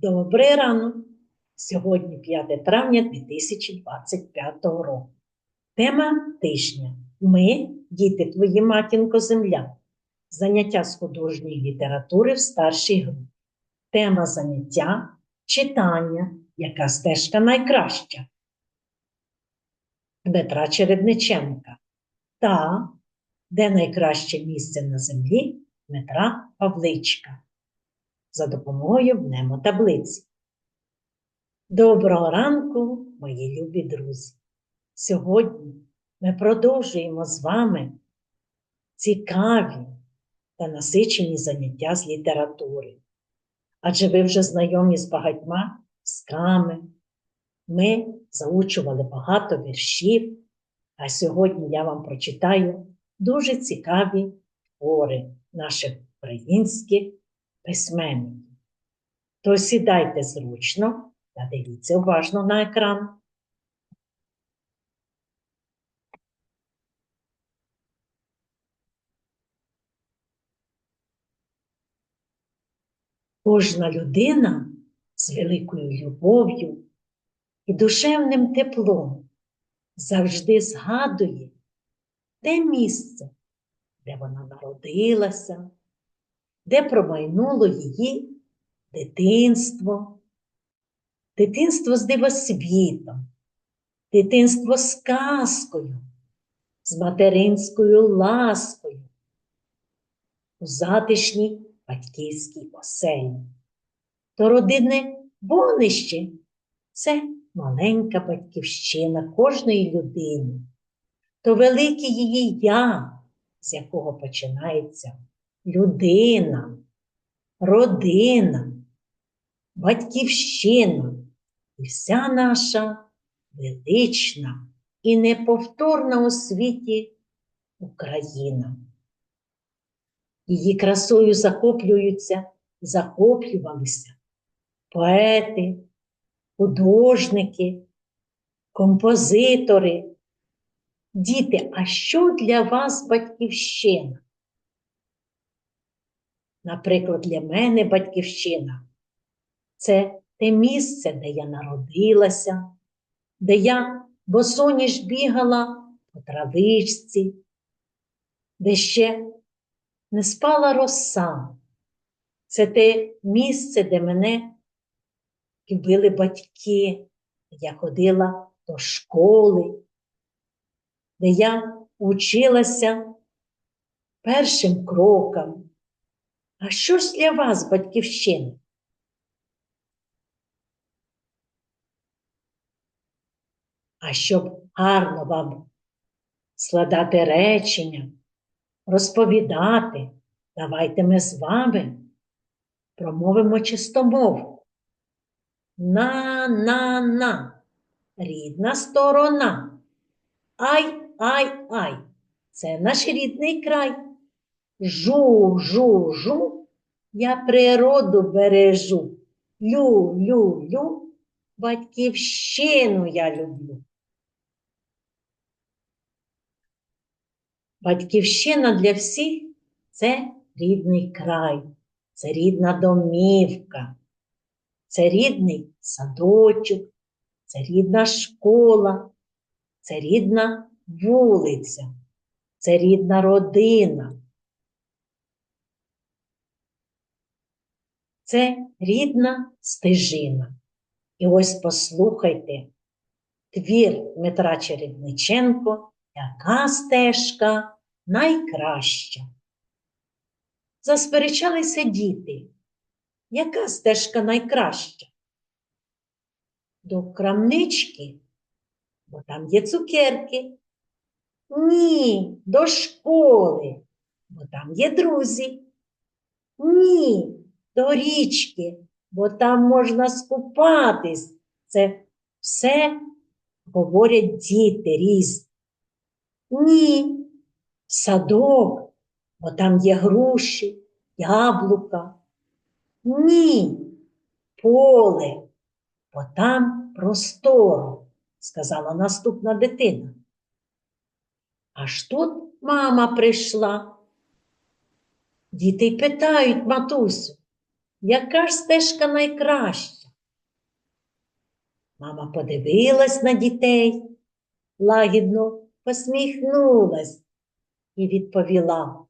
Добрий ранок! Сьогодні 5 травня 2025 року. Тема тижня. Ми, діти твої матінко земля. Заняття з художньої літератури в старшій групі. Тема заняття читання. Яка стежка найкраща? Дмитра Чередниченка. Та де найкраще місце на землі Дмитра Павличка за допомогою мнемотаблиці. Доброго ранку, мої любі друзі! Сьогодні ми продовжуємо з вами цікаві та насичені заняття з літератури. Адже ви вже знайомі з багатьма сками. Ми заучували багато віршів, а сьогодні я вам прочитаю дуже цікаві твори наших українських письменників. То сідайте зручно та дивіться уважно на екран. Кожна людина з великою любов'ю і душевним теплом завжди згадує те місце, де вона народилася, де промайнуло її дитинство, дитинство з дивосвітом, дитинство з казкою, з материнською ласкою, у затишній батьківській оселі. То родинне вогнище це маленька батьківщина кожної людини, то велике її я, з якого починається людина, родина, батьківщина і вся наша велична і неповторна у світі Україна. Її красою захоплюються захоплювалися поети, художники, композитори. Діти, а що для вас батьківщина? Наприклад, для мене батьківщина це те місце, де я народилася, де я босоніж бігала по травичці, де ще не спала роса. Це те місце, де мене любили батьки, де я ходила до школи, де я училася першим кроком. А що ж для вас, батьківщина? А щоб гарно вам складати речення, розповідати, давайте ми з вами промовимо чистомовку. На, на, на, рідна сторона. Ай, ай, ай, це наш рідний край. Жу, жу, жу, я природу бережу. Лю, лю, лю, батьківщину я люблю. Батьківщина для всіх це рідний край, це рідна домівка, це рідний садочок, це рідна школа, це рідна вулиця, це рідна родина. Це рідна стежина. І ось послухайте твір Дмитра Чередниченко, яка стежка найкраща. Засперечалися діти. Яка стежка найкраща? До крамнички, бо там є цукерки. Ні, до школи, бо там є друзі. Ні, до річки, бо там можна скупатись. Це все говорять діти різні. Ні, садок, бо там є груші, яблука. Ні, поле, бо там просторо, сказала наступна дитина. Аж тут мама прийшла. Діти питають матусю, яка ж стежка найкраща? Мама подивилась на дітей, лагідно посміхнулась і відповіла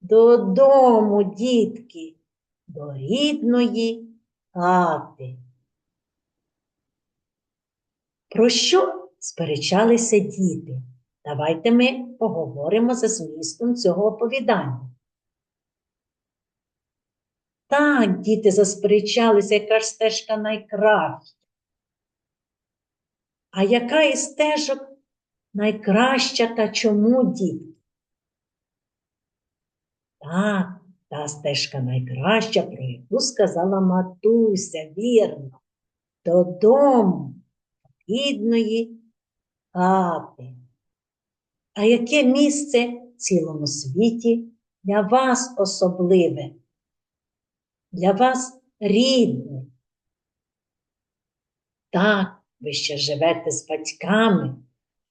Додому, дітки, до рідної хати. Про що сперечалися діти? Давайте ми поговоримо за змістом цього оповідання. Так, діти засперечалися, яка ж стежка найкраща. А яка із стежок найкраща та чому, дітки? Так, та стежка найкраща, про яку сказала матуся, вірно, додому рідної хати. А яке місце в цілому світі для вас особливе? Для вас рідне? Так, ви ще живете з батьками,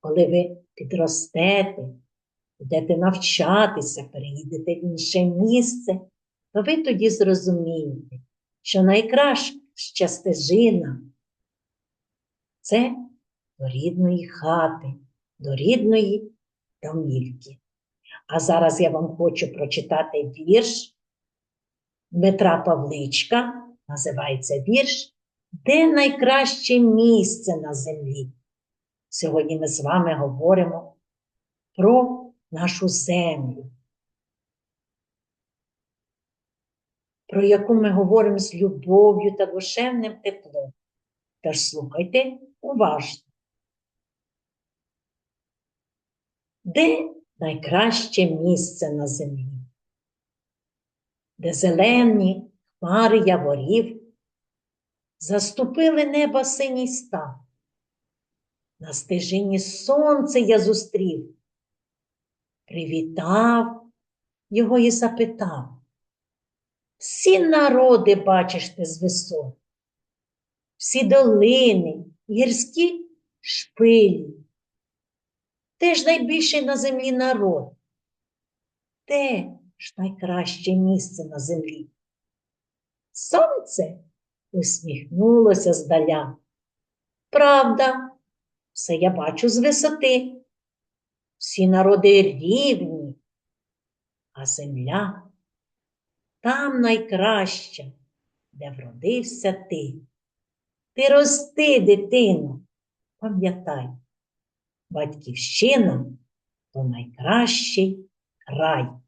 коли ви підростете, будете навчатися, переїдете в інше місце, то ви тоді зрозумієте, що найкраща стежина це до рідної хати, до рідної домівки. А зараз я вам хочу прочитати вірш Дмитра Павличка, називається вірш Де найкраще місце на землі? Сьогодні ми з вами говоримо про нашу землю, про яку ми говоримо з любов'ю та душевним теплом. Тож слухайте уважно. Де найкраще місце на землі? Де зелені хмари яворів заступили неба синій став. На стежині сонце я зустрів, привітав його і запитав. Всі народи бачиш ти з висот, всі долини, гірські шпилі. Де ж найбільший на землі народ? Де ж найкраще місце на землі? Сонце усміхнулося здаля. Правда, все я бачу з висоти. Всі народи рівні, а земля там найкраща, де вродився ти. Ти рости, дитино, пам'ятай, батьківщина то найкращий край.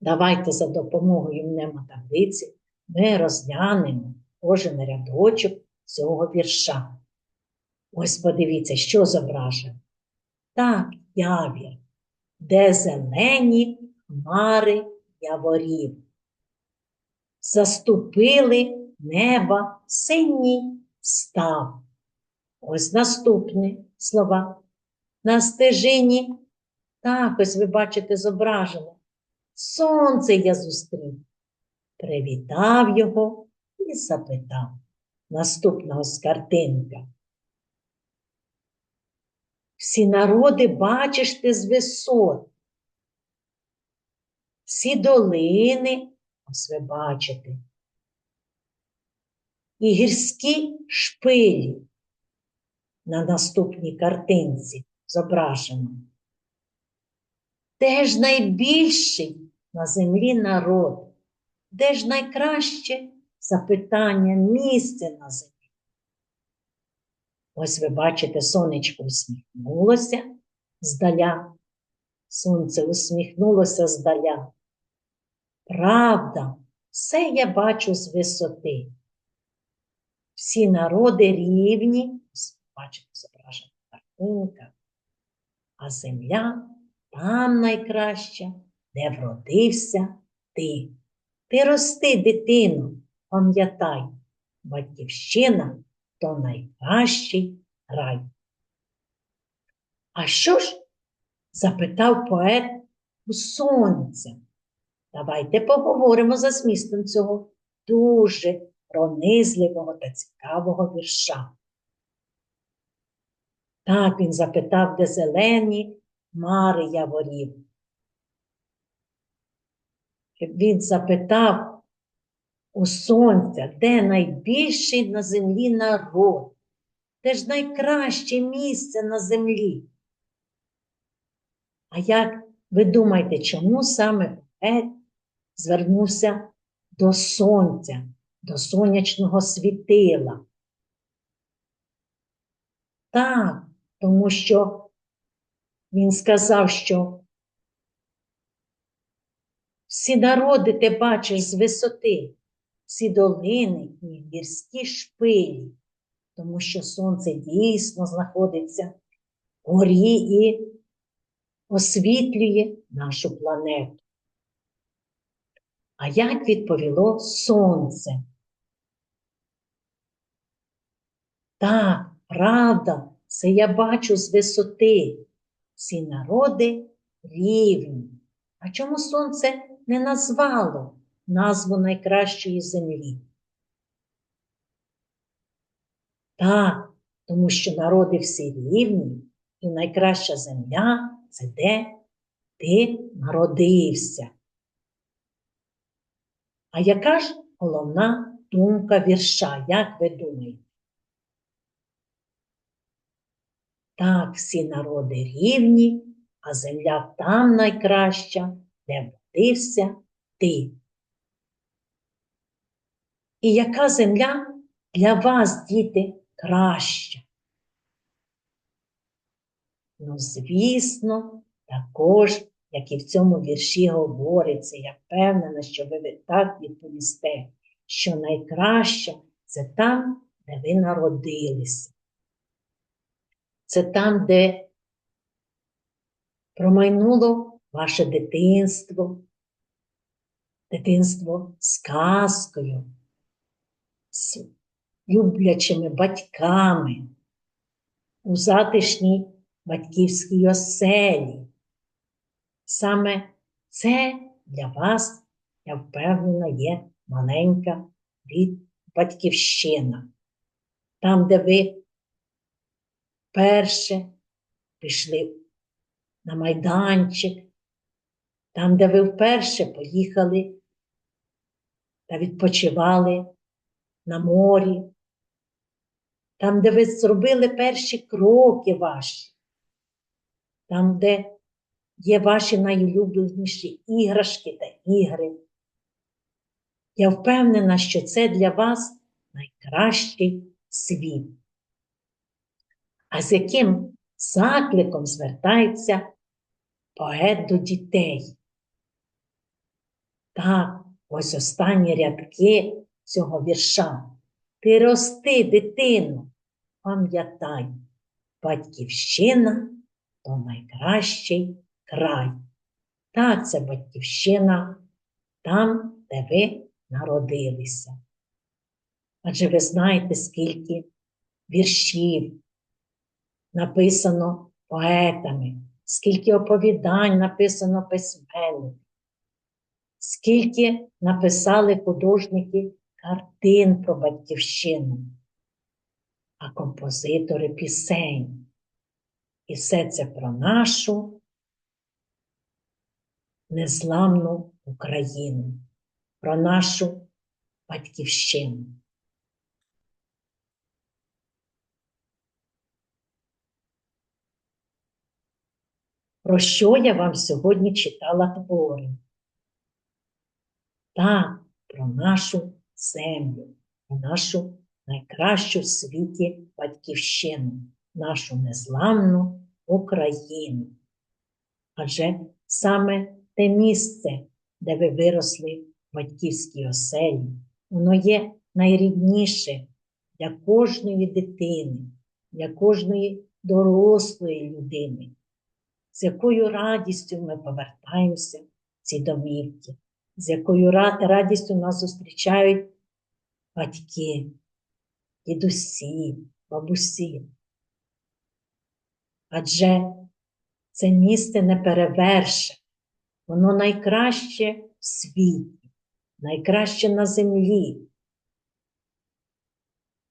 Давайте за допомогою мнемотаблиці ми розглянемо кожен рядочок цього вірша. Ось подивіться, що зображено. Так, явір, де зелені хмари яворів. Заступили неба синій став. Ось наступні слова. На стежині, так ось ви бачите зображено. Сонце я зустрів. Привітав його і запитав. Наступна ось картинка. Всі народи бачиш ти з висот. Всі долини, ось ви бачите, і гірські шпилі на наступній картинці зображено. Де ж найбільший на землі народ? Де ж найкраще запитання місце на землі? Ось ви бачите, сонечко усміхнулося здаля. Сонце усміхнулося здаля. Правда, все я бачу з висоти. Всі народи рівні, бачите, зображена картинка, а земля там найкраща, де вродився ти. Ти рости, дитину, пам'ятай, батьківщина то найкращий рай. А що ж? запитав поет у сонце. Давайте поговоримо за змістом цього дуже пронизливого та цікавого вірша. Так він запитав, де зелені мари яворів. Він запитав, у сонця, де найбільший на землі народ, де ж найкраще місце на землі. А як ви думаєте, чому саме поет звернувся до сонця, до сонячного світила? Так, тому що він сказав, що всі народи ти бачиш з висоти, всі долини і гірські шпилі, тому що сонце дійсно знаходиться вгорі і освітлює нашу планету. А як відповіло сонце? Так, правда, це я бачу з висоти. Всі народи рівні. А чому сонце не назвало назву найкращої землі? Так, тому що народи всі рівні, і найкраща земля це де ти народився. А яка ж головна думка вірша, як ви думаєте? Так, всі народи рівні, а земля там найкраща, де вродився ти. І яка земля для вас, діти, краща? Ну, звісно, також, як і в цьому вірші говориться, я впевнена, що ви так відповісте, що найкраще це там, де ви народилися. Це там, де промайнуло ваше дитинство, дитинство з казкою, з люблячими батьками, у затишній батьківській оселі. Саме це для вас, я впевнена, є маленька від батьківщина, там, де ви перше пішли на майданчик, там, де ви вперше поїхали та відпочивали на морі, там, де ви зробили перші кроки ваші, там, де є ваші найулюбленіші іграшки та ігри. Я впевнена, що це для вас найкращий світ. А з яким закликом звертається поет до дітей? Так, ось останні рядки цього вірша. Ти рости, дитину, пам'ятай, батьківщина то найкращий край. Так, це батьківщина там, де ви народилися. Адже ви знаєте, скільки віршів написано поетами, скільки оповідань написано письменниками, скільки написали художники картин про батьківщину, а композитори пісень. І все це про нашу незламну Україну, про нашу батьківщину. Про що я вам сьогодні читала твори? Так, про нашу землю, про нашу найкращу в світі батьківщину, нашу незламну Україну. Адже саме те місце, де ви виросли в батьківській оселі, воно є найрідніше для кожної дитини, для кожної дорослої людини, з якою радістю ми повертаємося в ці домівки, з якою радістю нас зустрічають батьки, дідусі, бабусі. Адже це місце не переверше, воно найкраще в світі, найкраще на землі.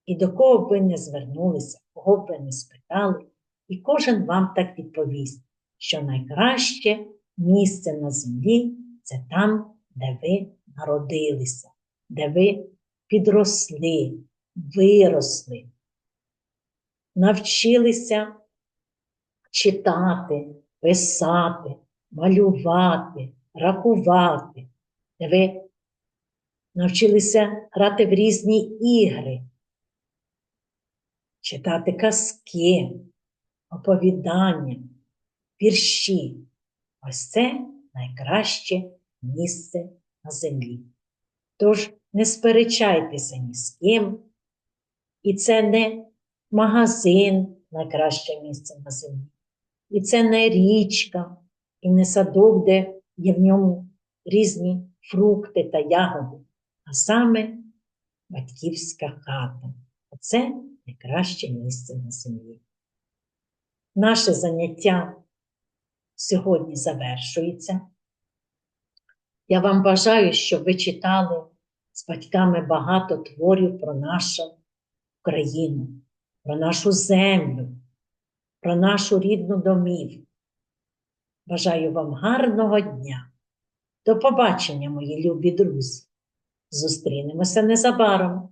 І до кого б ви не звернулися, кого б ви не спитали, і кожен вам так відповість, що найкраще місце на землі це там, де ви народилися, де ви підросли, виросли, навчилися читати, писати, малювати, рахувати, де ви навчилися грати в різні ігри, читати казки, оповідання, вірші. Ось це найкраще місце на землі. Тож не сперечайтеся ні з ким, і це не магазин найкраще місце на землі, і це не річка, і не садок, де є в ньому різні фрукти та ягоди, а саме батьківська хата. Оце найкраще місце на землі. Наше заняття сьогодні завершується. Я вам бажаю, щоб ви читали з батьками багато творів про нашу країну, про нашу землю, про нашу рідну домівку. Бажаю вам гарного дня. До побачення, мої любі друзі. Зустрінемося незабаром.